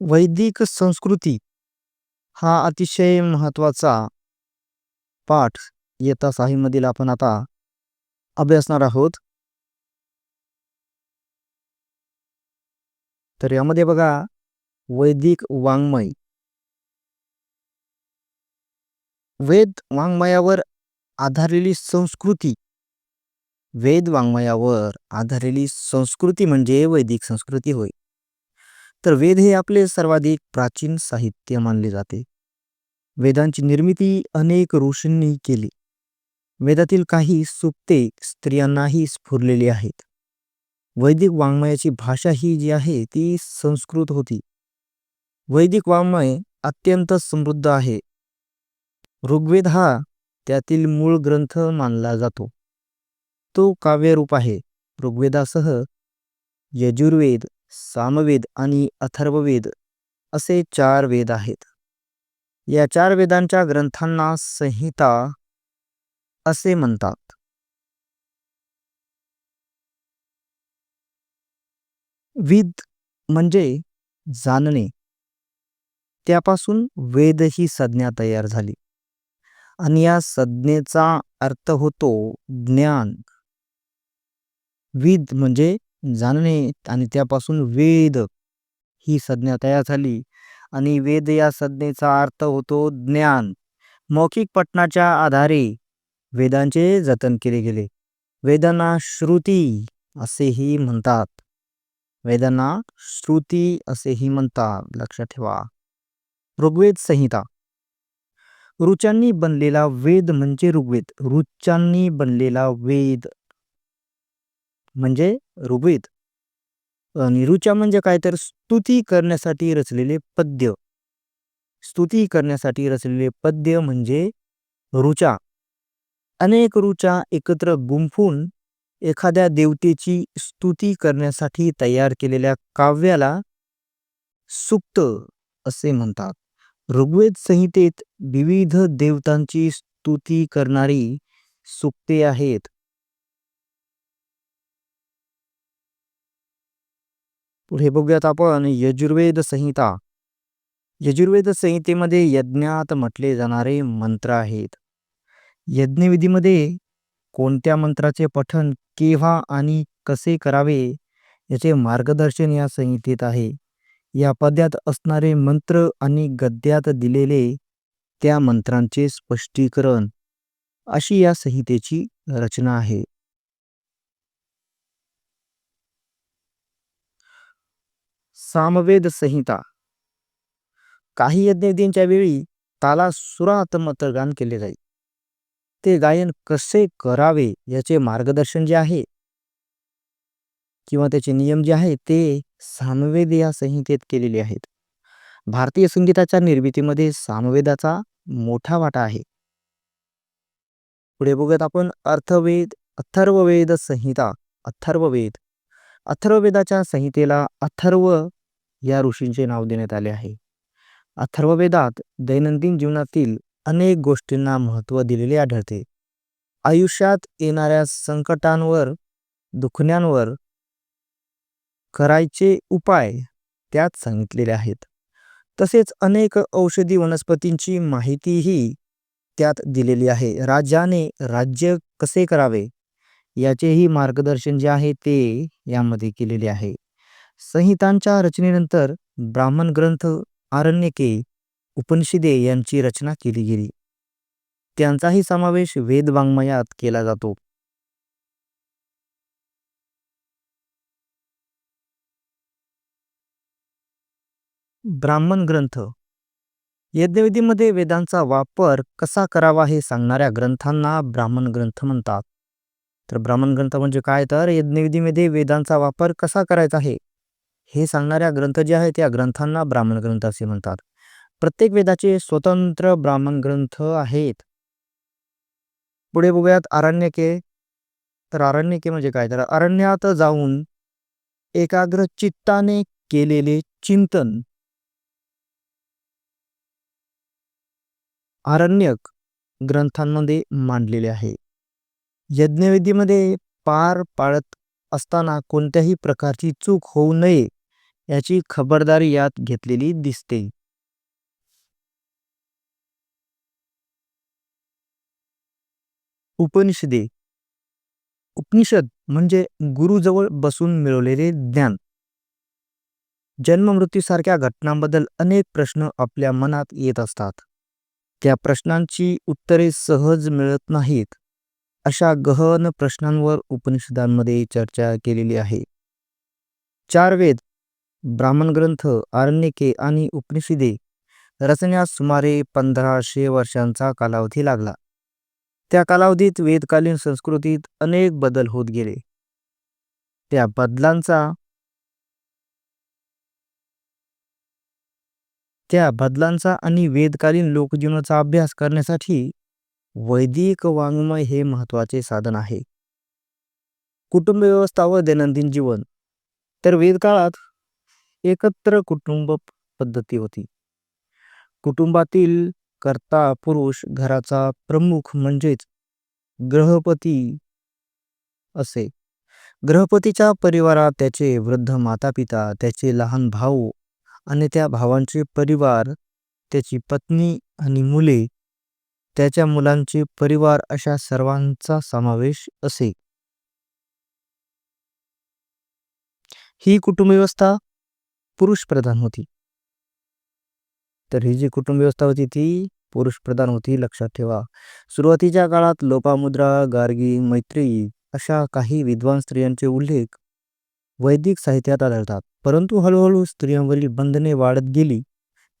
वैदिक संस्कृती हा अतिशय महत्त्वाचा पाठ येता साहीमधील आपण आता अभ्यासणार आहोत. तर यामध्ये बघा वैदिक वाङ्मय. वेद वाङ्मयावर आधारलेली संस्कृती. वेद वाङ्मयावर आधारलेली संस्कृती म्हणजे वैदिक संस्कृती होय. तर वेद हे आपले सर्वाधिक प्राचीन साहित्य मानले जाते. वेदांची निर्मिती अनेक ऋषींनी केली. वेदातील काही सुप्ते स्त्रियांनाही स्फुरलेली आहेत. वैदिक वाङ्मयाची भाषा ही जी आहे ती संस्कृत होती. वैदिक वाङ्मय अत्यंत समृद्ध आहे. ऋग्वेद हा त्यातील मूळ ग्रंथ मानला जातो. तो काव्यरूप आहे. ऋग्वेदासह यजुर्वेद सामवेद आणि अथर्ववेद असे चार वेद आहेत. या चार वेदांच्या ग्रंथांना संहिता असे म्हणतात. विद म्हणजे जाणणे. त्यापासून वेद ही संज्ञा तयार झाली. आणि या संज्ञेचा अर्थ होतो ज्ञान. विद म्हणजे जाणणे आणि त्यापासून वेद ही संज्ञा तयार झाली. आणि वेद या संज्ञेचा अर्थ होतो ज्ञान. मौखिक पठणाच्या आधारे वेदांचे जतन केले गेले. वेदांना श्रुती असेही म्हणतात. वेदांना श्रुती असेही म्हणतात. लक्षात ठेवा. ऋग्वेद संहिता. ऋचांनी बनलेला वेद म्हणजे ऋग्वेद. ऋचांनी बनलेला वेद म्हणजे ऋग्वेद. आणि म्हणजे काय तर स्तुती करण्यासाठी रचलेले पद्य. स्तुती करण्यासाठी रचलेले पद्य म्हणजे ऋचा. अनेक ऋचा एकत्र गुंफून एखाद्या देवतेची स्तुती करण्यासाठी तयार केलेल्या काव्याला सुक्त असे म्हणतात. ऋग्वेद संहितेत विविध देवतांची स्तुती करणारी सुक्ते आहेत. पुढे बघूयात आपण यजुर्वेद संहिता. यजुर्वेद संहितेमध्ये यज्ञात म्हटले जाणारे मंत्र आहेत. यज्ञविधीमध्ये कोणत्या मंत्राचे पठण केव्हा आणि कसे करावे याचे मार्गदर्शन या संहितेत आहे. या पद्यात असणारे मंत्र आणि गद्यात दिलेले त्या मंत्रांचे स्पष्टीकरण अशी या संहितेची रचना आहे. सामवेद संहिता. काही यज्ञविधींच्या वेळी ताला सुरात गान केले जाईल ते गायन कसे करावे याचे मार्गदर्शन जे आहे? किंवा त्याचे नियम जे आहे ते सामवेद या संहितेत केलेले आहेत. भारतीय संगीताच्या निर्मितीमध्ये सामवेदाचा मोठा वाटा आहे. पुढे बघूयात आपण अर्थवेद अथर्ववेद संहिता अथर्ववेद. अथर्ववेदाच्या संहितेला अथर्व या ऋषींचे नाव देण्यात आले आहे. अथर्ववेदात दैनंदिन जीवनातील अनेक गोष्टींना महत्त्व दिलेले आढळते. आयुष्यात येणाऱ्या संकटांवर दुखण्यांवर करायचे उपाय त्यात सांगितलेले आहेत. तसेच अनेक औषधी वनस्पतींची माहितीही त्यात दिलेली आहे. राजाने राज्य कसे करावे? याचेही मार्गदर्शन जे आहे ते यामध्ये केलेले आहे. संहितांच्या रचनेनंतर ब्राह्मण ग्रंथ आरण्यके उपनिषदे यांची रचना केली गेली. त्यांचाही समावेश वेदवाङ्मयात केला जातो. ब्राह्मण ग्रंथ. यज्ञविधीमध्ये वेदांचा वापर कसा करावा हे सांगणाऱ्या ग्रंथांना ब्राह्मण ग्रंथ म्हणतात. तर ब्राह्मण ग्रंथ म्हणजे काय? तर यज्ञविधीमध्ये वेदांचा वापर कसा करायचा आहे? हे सांगणाऱ्या ग्रंथ जे आहेत त्या ग्रंथांना ब्राह्मण ग्रंथ असे म्हणतात. प्रत्येक वेदाचे स्वतंत्र ब्राह्मण ग्रंथ आहेत. पुढे बघूयात आरण्यके. तर आरण्यके म्हणजे काय? तर अरण्यात जाऊन एकाग्र चित्ताने केलेले चिंतन. आरण्यक ग्रंथांमध्ये मांडलेले आहे. यज्ञविधीमध्ये पार पाळत असताना कोणत्याही प्रकारची चूक होऊ नये याची खबरदारी यात घेतलेली दिसते. उपनिषदे. उपनिषद म्हणजे गुरुजवळ बसून मिळवलेले ज्ञान. जन्ममृत्यूसारख्या घटनांबद्दल अनेक प्रश्न आपल्या मनात येत असतात. त्या प्रश्नांची उत्तरे सहज मिळत नाहीत. अशा गहन प्रश्नांवर उपनिषदांमध्ये चर्चा केलेली आहे. चार वेद ब्राह्मण ग्रंथ आरण्यके आणि उपनिषदे रचण्यास सुमारे पंधराशे वर्षांचा कालावधी लागला. त्या कालावधीत वेदकालीन संस्कृतीत अनेक बदल होत गेले. त्या बदलांचा त्या बदलांचा आणि वेदकालीन लोकजीवनाचा अभ्यास करण्यासाठी वैदिक वाङ्मय हे महत्त्वाचे साधन आहे. कुटुंब व्यवस्था व दैनंदिन जीवन. तर वेदकाळात एकत्र कुटुंब पद्धती होती. कुटुंबातील कर्ता पुरुष घराचा प्रमुख म्हणजेच ग्रहपती असे. ग्रहपतीच्या परिवारात त्याचे वृद्ध माता पिता त्याचे लहान भाऊ आणि त्या भावांचे परिवार त्याची पत्नी आणि मुले त्याच्या मुलांचे परिवार अशा सर्वांचा समावेश असे. ही कुटुंबव्यवस्था पुरुष प्रधान होती. तर ही जी कुटुंबव्यवस्था होती ती पुरुष प्रधान होती लक्षात ठेवा. सुरुवातीच्या काळात लोपामुद्रा गार्गी मैत्री अशा काही विद्वान स्त्रियांचे उल्लेख वैदिक साहित्यात आढळतात. परंतु हळूहळू स्त्रियांवरील बंधने वाढत गेली.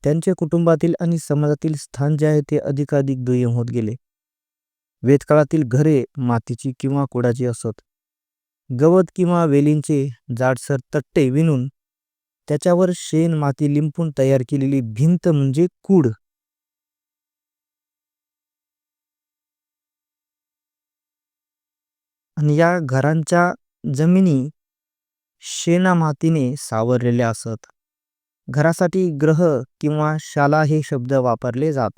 त्यांचे कुटुंबातील आणि समाजातील स्थान जे आहे ते अधिकाधिक दुय्यम होत गेले. वेदकाळातील घरे मातीची किंवा कोडाची असत. गवत किंवा वेलींचे जाडसर तट्टे विणून त्याच्यावर शेण माती लिंपून तयार केलेली भिंत म्हणजे कूड. आणि या घरांच्या जमिनी शेणा मातीने सावरलेल्या असत. घरासाठी ग्रह किंवा शाला हे शब्द वापरले जात.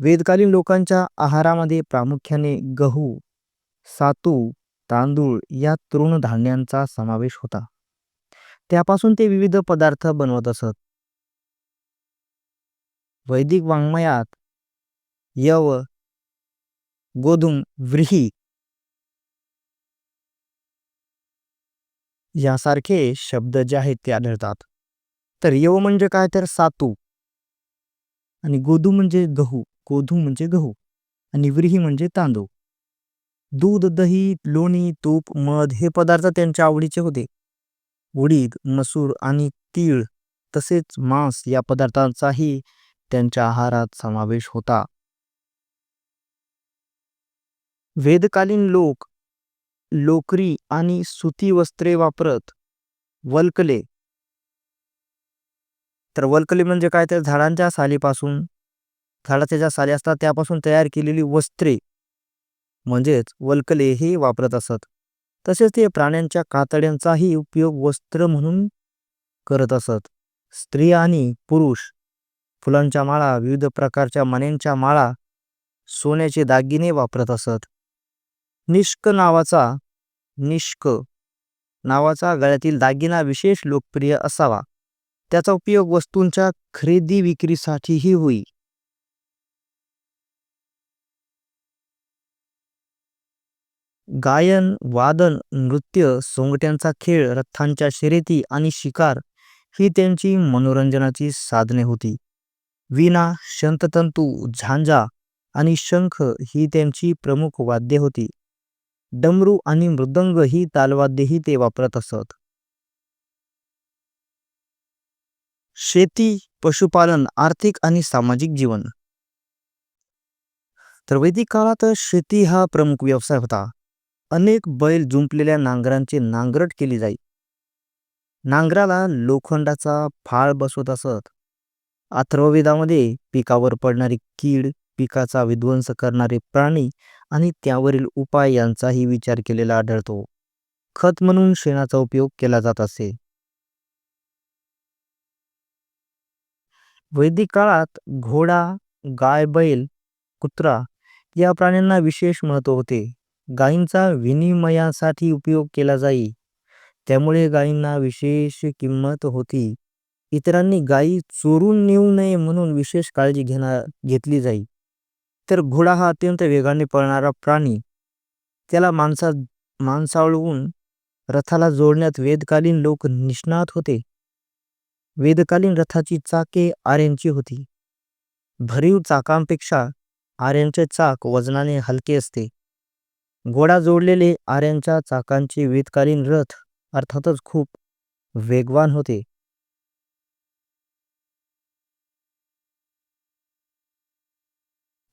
वेदकालीन लोकांच्या आहारामध्ये प्रामुख्याने गहू सातू तांदूळ या तृणधान्यांचा समावेश होता. त्यापासून ते विविध पदार्थ बनवत असत. वैदिक वाङ्मयात यव गोधुम व्रीही यासारखे शब्द जे आहेत ते आढळतात. तर यव म्हणजे काय तर सातू. आणि गोधू म्हणजे गहू. गोधू म्हणजे गहू. आणि व्रीही म्हणजे तांदूळ. दूध दही लोणी तूप मध हे पदार्थ त्यांच्या आवडीचे होते. उडीद मसूर आणि तीळ तसेच मांस या पदार्थांचाही त्यांच्या आहारात समावेश होता. वेदकालीन लोक लोकरी आणि सुती वस्त्रे वापरत वल्कले तर वल्कले म्हणजे काय? तर झाडांच्या सालीपासून झाडाच्या ज्या साली असतात त्यापासून तयार केलेली वस्त्रे म्हणजेच वल्कले हे वापरत असत. तसेच ते प्राण्यांच्या कातड्यांचाही उपयोग वस्त्र म्हणून करत असत. स्त्री आणि पुरुष फुलांच्या माळा विविध प्रकारच्या मण्यांच्या माळा सोन्याचे दागिने वापरत असत. निष्क नावाचा निष्क नावाचा गळ्यातील दागिना विशेष लोकप्रिय असावा. त्याचा उपयोग वस्तूंच्या खरेदी विक्रीसाठीही होई. गायन वादन नृत्य सोंगट्यांचा खेळ रथांच्या शर्यती आणि शिकार ही त्यांची मनोरंजनाची साधने होती. वीणा शंततंतू झांजा आणि शंख ही त्यांची प्रमुख वाद्ये होती. डमरू आणि मृदंग ही तालवाद्येही ते वापरत असत. शेती पशुपालन आर्थिक आणि सामाजिक जीवन. तर वैदिक काळात शेती हा प्रमुख व्यवसाय होता. अनेक बैल जुंपलेल्या नांगरांची नांगरट केली जाई. नांगराला लोखंडाचा फाळ बसवत असत. अथर्ववेदामध्ये पिकावर पडणारी कीड पिकाचा विध्वंस करणारे प्राणी आणि त्यावरील उपाय यांचाही विचार केलेला आढळतो. खत म्हणून शेणाचा उपयोग केला जात असे. वैदिक काळात घोडा गाय बैल कुत्रा या प्राण्यांना विशेष महत्त्व होते. गायींचा विनिमयासाठी उपयोग केला जाई. त्यामुळे गायींना विशेष किंमत होती. इतरांनी गायी चोरून नेऊ नये म्हणून विशेष काळजी घेणार घेतली जाई. तर घोडा हा अत्यंत वेगाने पळणारा प्राणी. त्याला माणसा माणसाळवून रथाला जोडण्यात वेदकालीन लोक निष्णात होते. वेदकालीन रथाची चाके आर्यांची होती. भरीव चाकांपेक्षा आर्यांचे चाक वजनाने हलके असते. घोडा जोडलेले आर्यांच्या चाकांचे वेदकालीन रथ अर्थातच खूप वेगवान होते.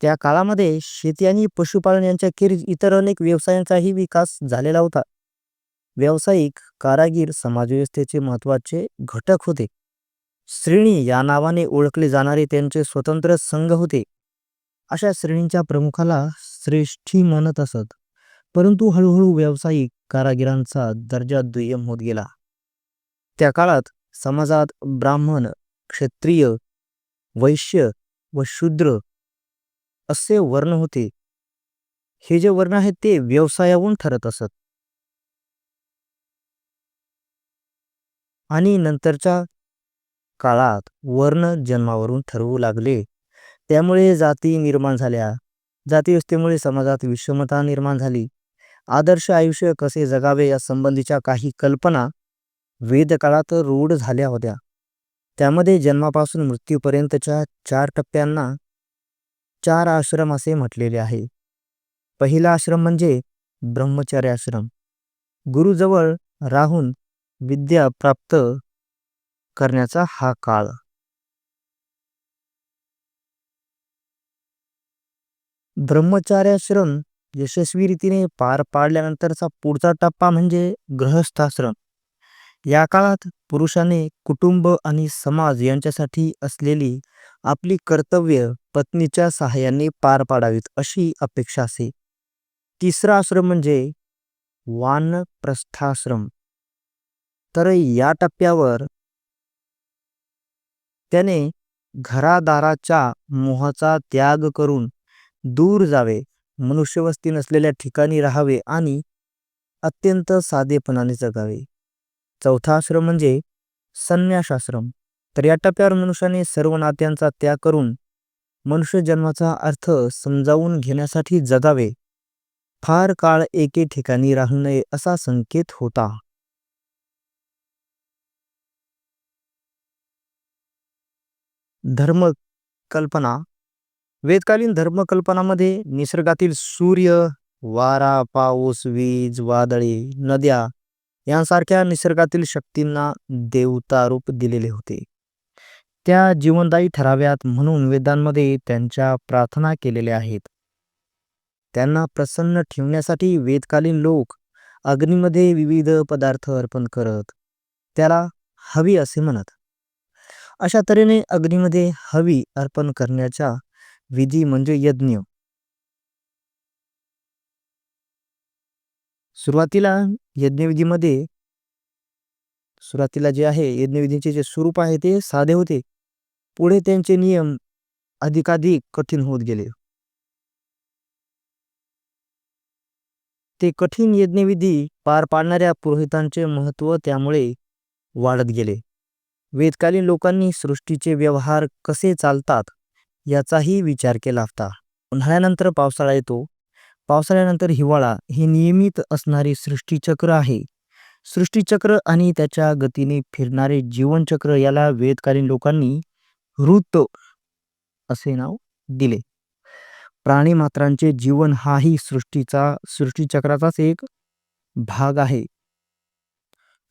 त्या काळामध्ये शेती आणि पशुपालन यांच्या खेरीज इतर अनेक व्यवसायांचाही विकास झालेला होता. व्यावसायिक कारागीर समाजव्यवस्थेचे महत्त्वाचे घटक होते. श्रेणी या नावाने ओळखले जाणारे त्यांचे स्वतंत्र संघ होते. अशा श्रेणींच्या प्रमुखाला श्रेष्ठी म्हणत असत. परंतु हळूहळू व्यावसायिक कारागिरांचा दर्जा दुय्यम होत गेला. त्या काळात समाजात ब्राह्मण क्षत्रिय वैश्य व शूद्र असे वर्ण होते. हे जे वर्ण आहेत ते व्यवसायाहून ठरत असत. आणि नंतरच्या काळात वर्ण जन्मावरून ठरवू लागले. त्यामुळे जाती निर्माण झाल्या. जातीव्यवस्थेमुळे समाजात विषमता निर्माण झाली. आदर्श आयुष्य कसे जगावे या संबंधीच्या काही कल्पना वेदकाळात रूढ झाल्या होत्या. त्यामध्ये जन्मापासून मृत्यूपर्यंतच्या चार टप्प्यांना चार आश्रम असे म्हटलेले आहे. पहिला आश्रम म्हणजे ब्रह्मचर्य आश्रम गुरुजवळ राहून विद्या प्राप्त करण्याचा हा काळ. ब्रह्मचार्याश्रम यशस्वी रीतीने पार पाडल्यानंतरचा पुढचा टप्पा म्हणजे गृहस्थाश्रम. या काळात पुरुषाने कुटुंब आणि समाज यांच्यासाठी असलेली आपली कर्तव्य पत्नीच्या सहाय्याने पार पाडावीत अशी अपेक्षा असे. तिसरा आश्रम म्हणजे वानप्रस्थाश्रम. तर या टप्प्यावर त्याने घरादाराच्या मोहाचा त्याग करून दूर जावे मनुष्यवस्ती नसलेल्या ठिकाणी राहावे आणि अत्यंत साधेपणाने जगावे. चौथा आश्रम म्हणजे संन्यासाश्रम. तर या टप्प्यावर मनुष्याने सर्व नात्यांचा त्याग करून मनुष्य जन्माचा अर्थ समजावून घेण्यासाठी जगावे. फार काळ एके ठिकाणी राहू नये असा संकेत होता. धर्म कल्पना वेदकालीन धर्मकल्पनामध्ये निसर्गातील सूर्य वारा पाऊस वीज वादळे नद्या यांसारख्या निसर्गातील शक्तींना देवता रूप दिलेले होते. त्या जीवनदायी ठराव्यात म्हणून वेदांमध्ये त्यांच्या प्रार्थना केलेल्या आहेत. त्यांना प्रसन्न ठेवण्यासाठी वेदकालीन लोक अग्नीमध्ये विविध पदार्थ अर्पण करत त्याला हवी असे म्हणत. अशा तऱ्हेने अग्नीमध्ये हवी अर्पण करण्याचा विधी म्हणजे यज्ञ. सुरुवातीला यज्ञविधीमध्ये सुरुवातीला जे आहे यज्ञविधीचे जे स्वरूप आहे ते साधे होते. पुढे त्यांचे नियम अधिकाधिक कठीण होत गेले. ते कठीण यज्ञविधी पार पाडणाऱ्या पुरोहितांचे महत्त्व त्यामुळे वाढत गेले. वेदकालीन लोकांनी सृष्टीचे व्यवहार कसे चालतात याचाही विचार केला असता उन्हाळ्यानंतर पावसाळा येतो. पावसाळ्यानंतर हिवाळा ही नियमित असणारी सृष्टीचक्र आहे. सृष्टीचक्र आणि त्याच्या गतीने फिरणारे जीवनचक्र याला वेदकालीन लोकांनी ऋत असे नाव दिले. प्राणी मात्रांचे जीवन हाही सृष्टीचा सृष्टीचक्राचाच एक भाग आहे.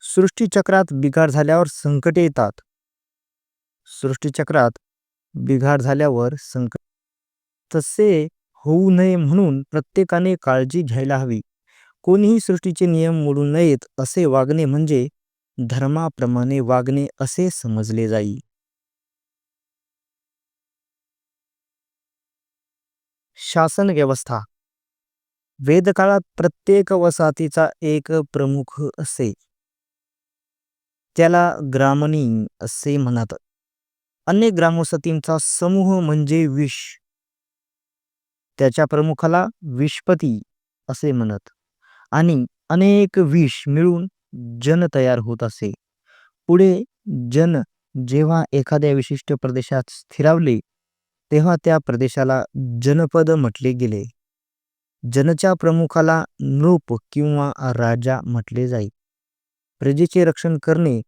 सृष्टीचक्रात बिघाड झाल्यावर संकटे येतात. सृष्टीचक्रात बिघाड झाल्यावर संकट तसे होऊ नये म्हणून प्रत्येकाने काळजी घ्यायला हवी. कोणीही सृष्टीचे नियम मोडू नयेत असे वागणे म्हणजे धर्माप्रमाणे वागणे असे समजले जाई. शासन व्यवस्था. वेदकाळात प्रत्येक वसाहतीचा एक प्रमुख असे. त्याला ग्रामणी असे म्हणत अनेक ग्रामसतींचा समूह म्हणजे विष. त्याच्या प्रमुखाला विषपती असे म्हणत. आणि अनेक विष मिळून जन तयार होत असे. पुढे जन जेव्हा एखाद्या विशिष्ट प्रदेशात स्थिरावले तेव्हा त्या प्रदेशाला जनपद म्हटले गेले. जनच्या प्रमुखाला नृप किंवा राजा म्हटले जाई. प्रजेचे रक्षण करणे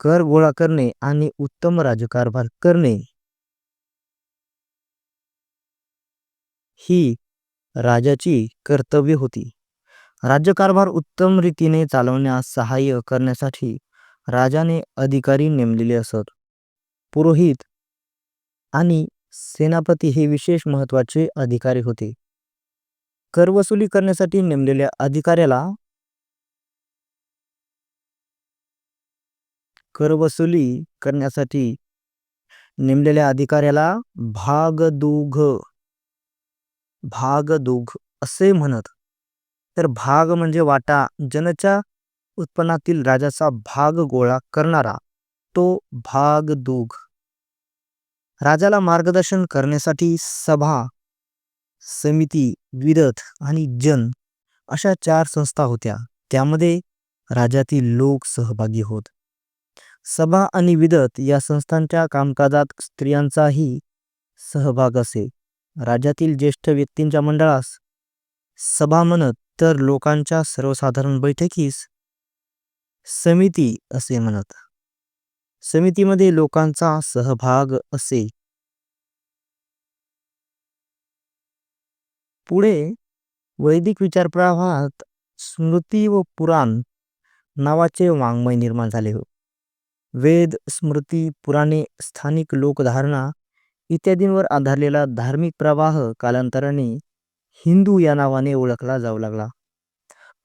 कर गोळा करणे आणि उत्तम राजकारभार करणे. ही राजाची कर्तव्य होती. राज्यकारभार उत्तम रीतीने चालवण्यास सहाय्य करण्यासाठी राजाने अधिकारी नेमलेले असत. पुरोहित आणि सेनापती हे विशेष महत्त्वाचे अधिकारी होते. कर वसुली करण्यासाठी नेमलेल्या अधिकाऱ्याला करवसुली करण्यासाठी नेमलेल्या अधिकाऱ्याला भागदुघ. भागदुघ असे म्हणत. तर भाग म्हणजे वाटा. जनच्या उत्पन्नातील राजाचा भाग गोळा करणारा तो भागदुघ. राजाला मार्गदर्शन करण्यासाठी सभा समिती विरथ आणि जन अशा चार संस्था होत्या. त्यामध्ये राजातील लोक सहभागी होत. सभा आणि विदत या संस्थांच्या कामकाजात स्त्रियांचाही सहभाग असे. राज्यातील ज्येष्ठ व्यक्तींच्या मंडळास सभा म्हणत तर लोकांच्या सर्वसाधारण बैठकीस समिती असे म्हणत. समितीमध्ये लोकांचा सहभाग असे. पुढे वैदिक विचारप्रवाहात स्मृती व पुराण नावाचे वाङ्मय निर्माण झाले हो. वेद स्मृती पुराणे स्थानिक लोकधारणा इत्यादींवर आधारलेला धार्मिक प्रवाह कालांतराने हिंदू या नावाने ओळखला जाऊ लागला.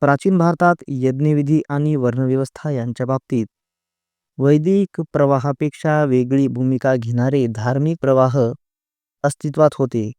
प्राचीन भारतात यज्ञविधी आणि वर्णव्यवस्था यांच्या बाबतीत वैदिक प्रवाहापेक्षा वेगळी भूमिका घेणारे धार्मिक प्रवाह अस्तित्वात होते.